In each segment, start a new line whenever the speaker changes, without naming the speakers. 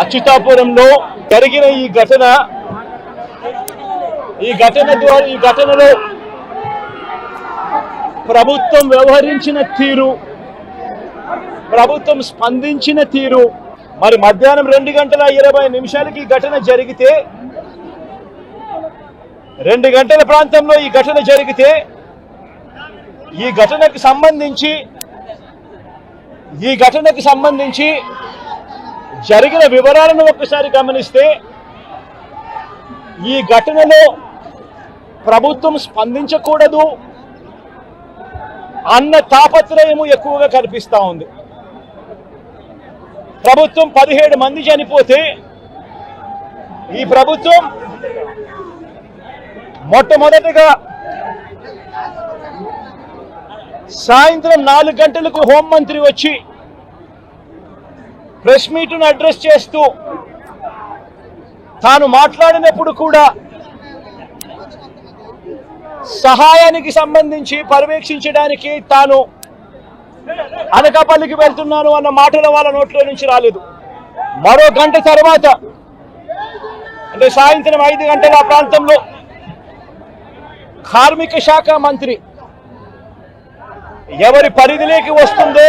అచ్యుతాపురంలో జరిగిన ఈ ఘటన ఈ ఘటన ద్వారా ఈ ఘటనలో ప్రభుత్వం వ్యవహరించిన తీరు ప్రభుత్వం స్పందించిన తీరు. మరి మధ్యాహ్నం రెండు గంటల ఇరవై నిమిషాలకి ఈ ఘటన జరిగితే రెండు గంటల ప్రాంతంలో ఈ ఘటన జరిగితే ఈ ఘటనకు సంబంధించి ఈ ఘటనకు సంబంధించి జరిగిన వివరాలను ఒక్కసారి గమనిస్తే ఈ ఘటనలో ప్రభుత్వం స్పందించకూడదు. అన్న తాపత్రయము ఎక్కువగా కనిపిస్తూ ఉంది. ప్రభుత్వం పదిహేడు మంది చనిపోతే ఈ ప్రభుత్వం మొట్టమొదటిగా సాయంత్రం నాలుగు గంటలకు హోంమంత్రి వచ్చి ప్రెస్ మీట్ను అడ్రస్ చేస్తూ తాను మాట్లాడినప్పుడు కూడా సహాయానికి సంబంధించి పర్యవేక్షించడానికి తాను అనకాపల్లికి వెళ్తున్నాను అన్న మాటలు వాళ్ళ నోట్లో నుంచి రాలేదు. మరో గంట తర్వాత అంటే సాయంత్రం ఐదు గంటల ఆ ప్రాంతంలో కార్మిక శాఖ మంత్రి ఎవరి పరిధిలోకి వస్తుందో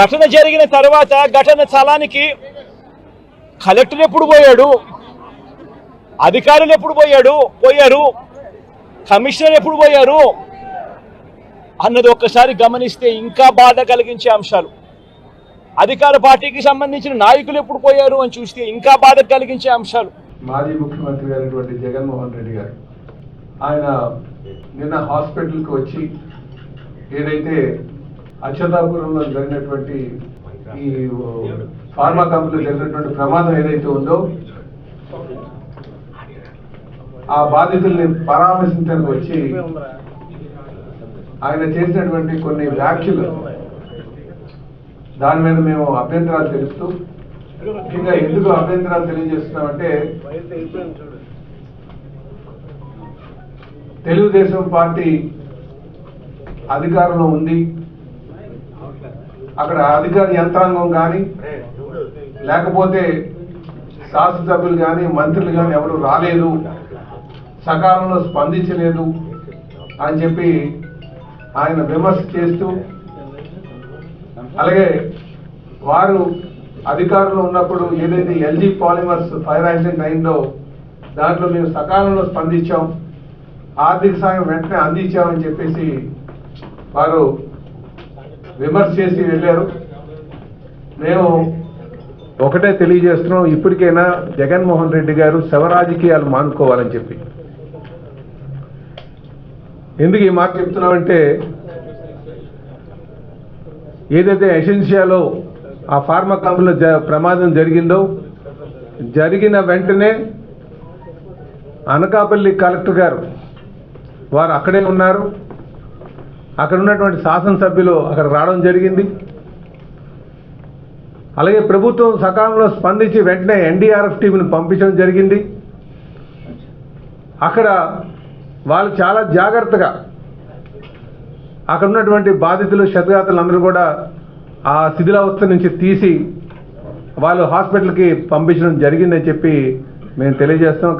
ఘటన జరిగిన తర్వాత ఘటన స్థలానికి కలెక్టర్ ఎప్పుడు పోయాడు? అధికారులు ఎప్పుడు పోయాడు? పోయారు. కమిషనర్ ఎప్పుడు పోయారు? అన్నది ఒక్కసారి గమనిస్తే ఇంకా బాధ కలిగించే అంశాలు. అధికార పార్టీకి సంబంధించిన నాయకులు ఎప్పుడు పోయారు అని చూస్తే ఇంకా బాధ కలిగించే అంశాలు.
మాజీ ముఖ్యమంత్రి అయినటువంటి జగన్మోహన్ రెడ్డి గారు ఆయన నిన్న హాస్పిటల్కి వచ్చి ఏదైతే అక్షతాపురంలో జరిగినటువంటి ఈ ఫార్మా కంపెనీలో జరిగినటువంటి ప్రమాదం ఏదైతే ఉందో ఆ బాధితుల్ని పరామర్శించడానికి వచ్చి ఆయన చేసినటువంటి కొన్ని వ్యాఖ్యలు దాని మీద మేము అభ్యంతరాలు తెలుపుతూ ముఖ్యంగా ఎందుకు అభ్యంతరాలు తెలియజేస్తున్నామంటే తెలుగుదేశం పార్టీ అధికారంలో ఉంది. అక్కడ అధికార యంత్రాంగం కానీ లేకపోతే శాసనసభ్యులు కానీ మంత్రులు కానీ ఎవరు రాలేదు సకాలంలో స్పందించలేదు అని చెప్పి ఆయన విమర్శ చేస్తూ అలాగే వారు అధికారంలో ఉన్నప్పుడు ఏదైతే ఎల్జీ పాలిమర్స్ ఫైర్ యాక్సిడెంట్ అయిందో దాంట్లో మేము సకాలంలో స్పందించాం ఆర్థిక సాయం వెంటనే అందించామని చెప్పేసి వారు విమర్శ చేసి వెళ్ళారు. మేము ఒకటే తెలియజేస్తున్నాం ఇప్పటికైనా జగన్మోహన్ రెడ్డి గారు శవరాజకీయాలు మానుకోవాలని చెప్పి. ఎందుకు ఈ మాట చెప్తున్నామంటే ఏదైతే ఎసెన్షియాలో ఆ ఫార్మా కంపెనీలో జ ప్రమాదం జరిగిందో జరిగిన వెంటనే అనకాపల్లి కలెక్టర్ గారు వారు అక్కడే ఉన్నారు. అక్కడ ఉన్నటువంటి శాసనసభ్యులు అక్కడ రావడం జరిగింది. అలాగే ప్రభుత్వం సకాలంలో స్పందించి వెంటనే ఎన్డీఆర్ఎఫ్ టీంను పంపించడం జరిగింది. అక్కడ వాళ్ళు చాలా జాగ్రత్తగా అక్కడ ఉన్నటువంటి బాధితులు క్షతగాతులందరూ కూడా ఆ శిథిలావస్థ నుంచి తీసి వాళ్ళు హాస్పిటల్కి పంపించడం జరిగిందని చెప్పి మేము తెలియజేస్తాం.